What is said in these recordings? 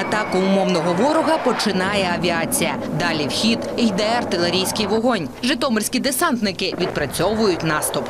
Атаку умовного ворога починає авіація. Далі в хід йде артилерійський вогонь. Житомирські десантники відпрацьовують наступ.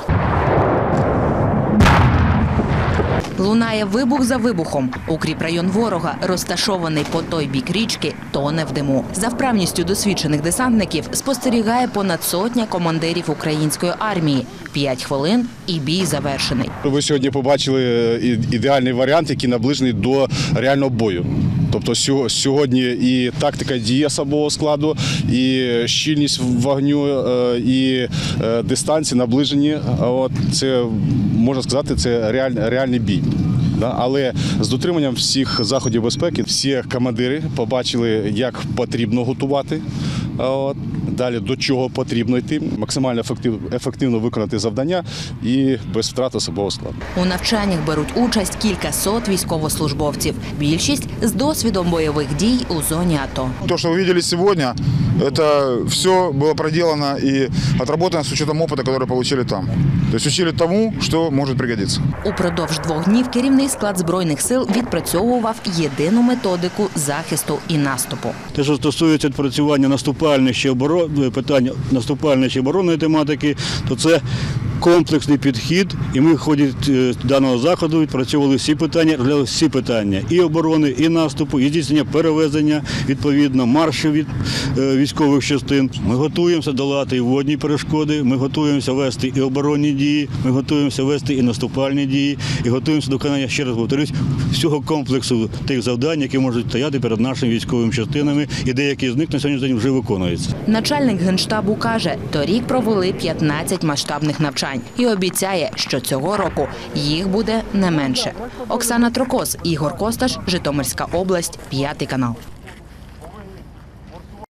Лунає вибух за вибухом. Укріпрайон ворога, розташований по той бік річки, тоне в диму. За вправністю досвідчених десантників спостерігає понад сотня командирів української армії. П'ять хвилин і бій завершений. Ви сьогодні побачили е, ідеальний варіант, який наближений до реального бою. Тобто сьо- сьогодні і тактика дії особового складу, і щільність вогню, е, і е, дистанції наближені. Це можна сказати, це реальний реальний бій. Але з дотриманням всіх заходів безпеки всі командири побачили, як потрібно готувати. От. Далі до чого потрібно йти, максимально ефектив, ефективно виконати завдання і без втрат особового складу. У навчаннях беруть участь кілька сот військовослужбовців. Більшість з досвідом бойових дій у зоні АТО. То, ви бачили сегодня, это все было проделано и отработано с учетом опыта, который получили там. То есть учили тому, что может пригодиться. Упродовж двох днів керівний склад збройних сил відпрацьовував єдину методику захисту і наступу. Те, що стосується відпрацювання наступальної чи оборо... питання наступальної чи оборонної тематики, то це комплексний підхід, і ми в ході е, даного заходу відпрацьовували всі питання, розглянули всі питання і оборони, і наступу, і здійснення перевезення, відповідно, маршів від е, військових частин. Ми готуємося долати і водні перешкоди, ми готуємося вести і оборонні дії, ми готуємося вести і наступальні дії, і готуємося до виконання, ще раз повторюсь, всього комплексу тих завдань, які можуть стояти перед нашими військовими частинами, і деякі з них на сьогоднішній день вже виконуються. Начальник генштабу каже, торік провели 15 масштабних навчань і обіцяє, що цього року їх буде не менше. Оксана Трокос, Ігор Косташ, Житомирська область, п'ятий канал.